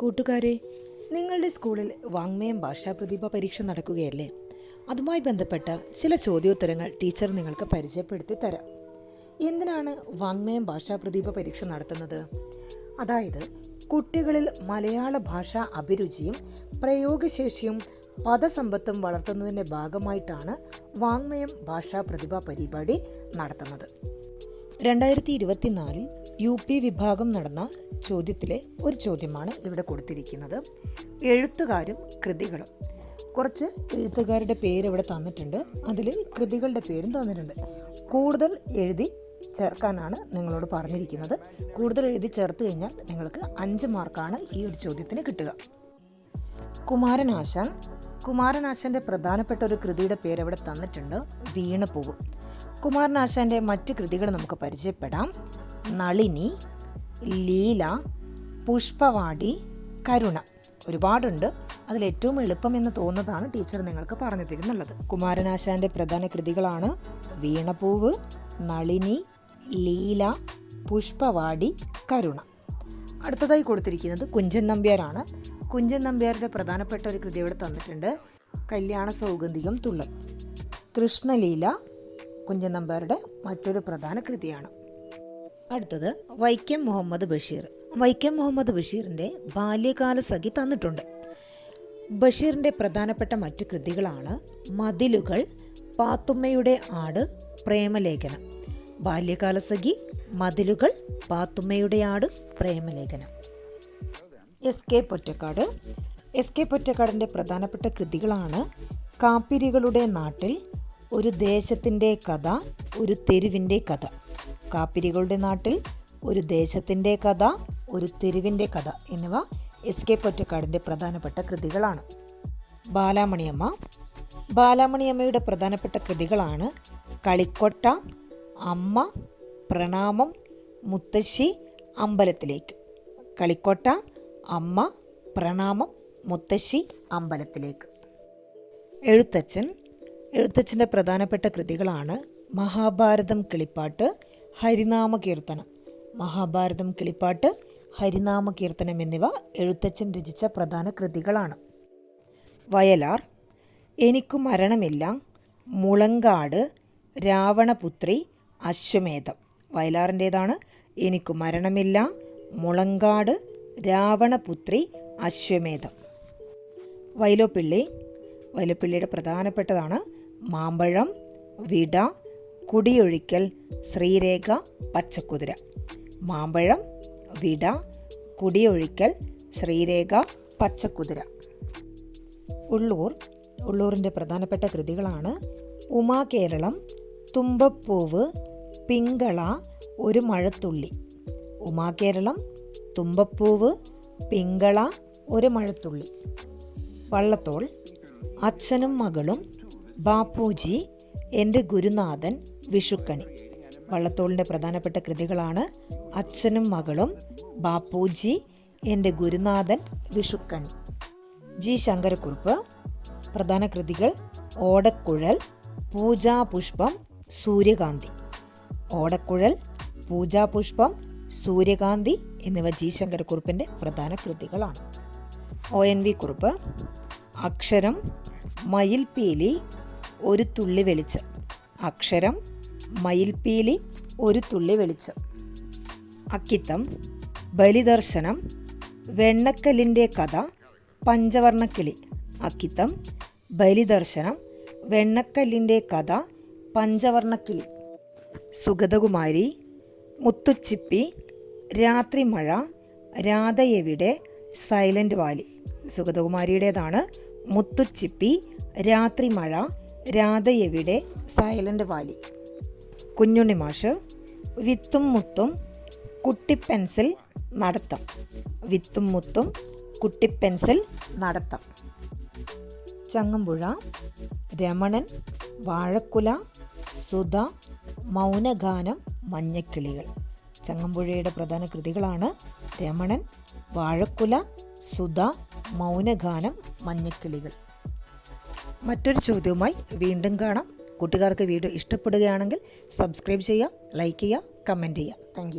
കൂട്ടുകാരെ നിങ്ങളുടെ സ്കൂളിൽ വാങ്മയം ഭാഷാ പ്രതിഭ പരീക്ഷ നടക്കുകയല്ലേ? അതുമായി ബന്ധപ്പെട്ട ചില ചോദ്യോത്തരങ്ങൾ ടീച്ചർ നിങ്ങൾക്ക് പരിചയപ്പെടുത്തി തരാം. എന്തിനാണ് വാങ്മയം ഭാഷാ പ്രതിഭ പരീക്ഷ നടത്തുന്നത്? അതായത് കുട്ടികളിൽ മലയാള ഭാഷാ അഭിരുചിയും പ്രയോഗശേഷിയും പദസമ്പത്തും വളർത്തുന്നതിന്റെ ഭാഗമായിട്ടാണ് വാങ്മയം ഭാഷാ പ്രതിഭ പരിപാടി നടത്തുന്നത്. രണ്ടായിരത്തി ഇരുപത്തിനാലിൽ യു പി വിഭാഗം നടന്ന ചോദ്യത്തിലെ ഒരു ചോദ്യമാണ് ഇവിടെ കൊടുത്തിരിക്കുന്നത്. എഴുത്തുകാരും കൃതികളും. കുറച്ച് എഴുത്തുകാരുടെ പേര് ഇവിടെ തന്നിട്ടുണ്ട്. അതിൽ കൃതികളുടെ പേരും തന്നിട്ടുണ്ട്. കൂടുതൽ എഴുതി ചേർക്കാനാണ് നിങ്ങളോട് പറഞ്ഞിരിക്കുന്നത്. കൂടുതൽ എഴുതി ചേർത്ത് കഴിഞ്ഞാൽ നിങ്ങൾക്ക് അഞ്ച് മാർക്കാണ് ഈ ഒരു ചോദ്യത്തിന് കിട്ടുക. കുമാരനാശാൻ. കുമാരനാശാന്റെ പ്രധാനപ്പെട്ട ഒരു കൃതിയുടെ പേര് ഇവിടെ തന്നിട്ടുണ്ട്. വീണപൂവ് കുമാരനാശാന്റെ മറ്റ് കൃതികൾ നമുക്ക് പരിചയപ്പെടാം. നളിനി ലീല പുഷ്പവാടി കരുണ. ഒരുപാടുണ്ട്. അതിൽ ഏറ്റവും എളുപ്പമെന്ന് തോന്നുന്നതാണ് ടീച്ചർ നിങ്ങൾക്ക് പറഞ്ഞു തരുന്നുള്ളത്. കുമാരനാശാന്റെ പ്രധാന കൃതികളാണ് വീണപൂവ് നളിനി ലീല പുഷ്പവാടി കരുണ. അടുത്തതായി കൊടുത്തിരിക്കുന്നത് കുഞ്ചൻ നമ്പ്യാരാണ്. കുഞ്ചൻ നമ്പ്യാരുടെ പ്രധാനപ്പെട്ട ഒരു കൃതി ഇവിടെ തന്നിട്ടുണ്ട്. കല്യാണ സൗഗന്ധികം തുള്ളൽ. കൃഷ്ണലീല കുഞ്ചൻ നമ്പ്യാരുടെ മറ്റൊരു പ്രധാന കൃതിയാണ്. അടുത്തത് വൈക്കം മുഹമ്മദ് ബഷീർ. വൈക്കം മുഹമ്മദ് ബഷീറിന്റെ ബാല്യകാല സഖി തന്നിട്ടുണ്ട്. ബഷീറിന്റെ പ്രധാനപ്പെട്ട മറ്റു കൃതികളാണ് മതിലുകൾ പാത്തുമ്മയുടെ ആട് പ്രേമലേഖനം. ബാല്യകാല സഖി മതിലുകൾ പാത്തുമ്മയുടെ ആട് Premalekhanam. S K Pottekkatt. S K പൊറ്റക്കാടിന്റെ പ്രധാനപ്പെട്ട കൃതികളാണ് കാപ്പിരികളുടെ നാട്ടിൽ ഒരു ദേശത്തിന്റെ കഥ ഒരു തെരുവിന്റെ കഥ. കാപ്പിരികളുടെ നാട്ടിൽ ഒരു ദേശത്തിന്റെ കഥ ഒരു തെരുവിന്റെ കഥ എന്നിവ എസ് കെ പൊറ്റക്കാടിന്റെ പ്രധാനപ്പെട്ട കൃതികളാണ്. ബാലാമണിയമ്മ. ബാലാമണിയമ്മയുടെ പ്രധാനപ്പെട്ട കൃതികളാണ് കളിക്കൊട്ട അമ്മ പ്രണാമം മുത്തശ്ശി അമ്പലത്തിലേക്ക്. കളിക്കൊട്ട അമ്മ പ്രണാമം മുത്തശ്ശി അമ്പലത്തിലേക്ക്. എഴുത്തച്ഛൻ. എഴുത്തച്ഛന്റെ പ്രധാനപ്പെട്ട കൃതികളാണ് മഹാഭാരതം കിളിപ്പാട്ട് ഹരിനാമ കീർത്തനം. മഹാഭാരതം കിളിപ്പാട്ട് ഹരിനാമ കീർത്തനം എന്നിവ എഴുത്തച്ഛൻ രചിച്ച പ്രധാന കൃതികളാണ്. വയലാർ എനിക്കു മരണമില്ല മുളങ്കാട് രാവണപുത്രി അശ്വമേധം. വയലാറിന്റേതാണ് എനിക്കു മരണമില്ല മുളങ്കാട് രാവണപുത്രി അശ്വമേധം. വൈലോപ്പിള്ളി വൈലോപ്പിള്ളിയുടെ പ്രധാനപ്പെട്ടതാണ് മാമ്പഴം വിട കുടിയൊഴിക്കൽ ശ്രീരേഖ പച്ചക്കുതിര. മാമ്പഴം വിട കുടിയൊഴിക്കൽ ശ്രീരേഖ പച്ചക്കുതിര. ഉള്ളൂർ ഉള്ളൂരിന്റെ പ്രധാനപ്പെട്ട കൃതികളാണ് ഉമാകേരളം തുമ്പപ്പൂവ് പിങ്കള ഒരു മഴത്തുള്ളി. ഉമാകേരളം തുമ്പപ്പൂവ് പിങ്കള ഒരു മഴത്തുള്ളി. വള്ളത്തോൾ അച്ഛനും മകളും ബാപ്പൂജി എന്റെ ഗുരുനാഥൻ വിഷുക്കണി. വള്ളത്തോളിന്റെ പ്രധാനപ്പെട്ട കൃതികളാണ് അച്ഛനും മകളും ബാപ്പൂജി എന്റെ ഗുരുനാഥൻ വിഷുക്കണി. ജി. ശങ്കരക്കുറുപ്പ്. പ്രധാന കൃതികൾ ഓടക്കുഴൽ പൂജാപുഷ്പം സൂര്യകാന്തി. ഓടക്കുഴൽ പൂജാപുഷ്പം സൂര്യകാന്തി എന്നിവ ജി. ശങ്കരക്കുറുപ്പിന്റെ പ്രധാന കൃതികളാണ്. O. N. V. Kurup. Aksharam Mayilpeeli ഒരു തുള്ളി വെളിച്ചം. അക്ഷരം മയിൽപീലി ഒരു തുള്ളി വെളിച്ചം. അക്കിത്തം ബലിദർശനം വെണ്ണക്കല്ലിന്റെ കഥ പഞ്ചവർണക്കിളി അക്കിത്തം ബലിദർശനം വെണ്ണക്കല്ലിന്റെ കഥ പഞ്ചവർണക്കിളി സുഗതകുമാരി മുത്തുച്ചിപ്പി രാത്രിമഴ രാധയെവിടെ സൈലന്റ് വാലി. സുഗതകുമാരിയുടേതാണ് മുത്തുച്ചിപ്പി രാത്രിമഴ രാധയെവിടെ സൈലന്റ് വാലി. കുഞ്ഞുണ്ണി മാഷ് വിത്തും മുത്തും കുട്ടിപ്പെൻസിൽ നടത്തം. വിത്തും മുത്തും കുട്ടിപ്പെൻസിൽ നടത്തം. ചങ്ങമ്പുഴ രമണൻ വാഴക്കുല സുധ മൗനഗാനം മഞ്ഞക്കിളികൾ. ചങ്ങമ്പുഴയുടെ പ്രധാന കൃതികളാണ് രമണൻ വാഴക്കുല സുധ മൗനഗാനം മഞ്ഞക്കിളികൾ. മറ്റൊരു ചോദ്യവുമായി വീണ്ടും കാണാം. കൂട്ടുകാർക്ക് വീഡിയോ ഇഷ്ടപ്പെടുകയാണെങ്കിൽ സബ്സ്ക്രൈബ് ചെയ്യുക ലൈക്ക് ചെയ്യുക കമന്റ് ചെയ്യുക. താങ്ക്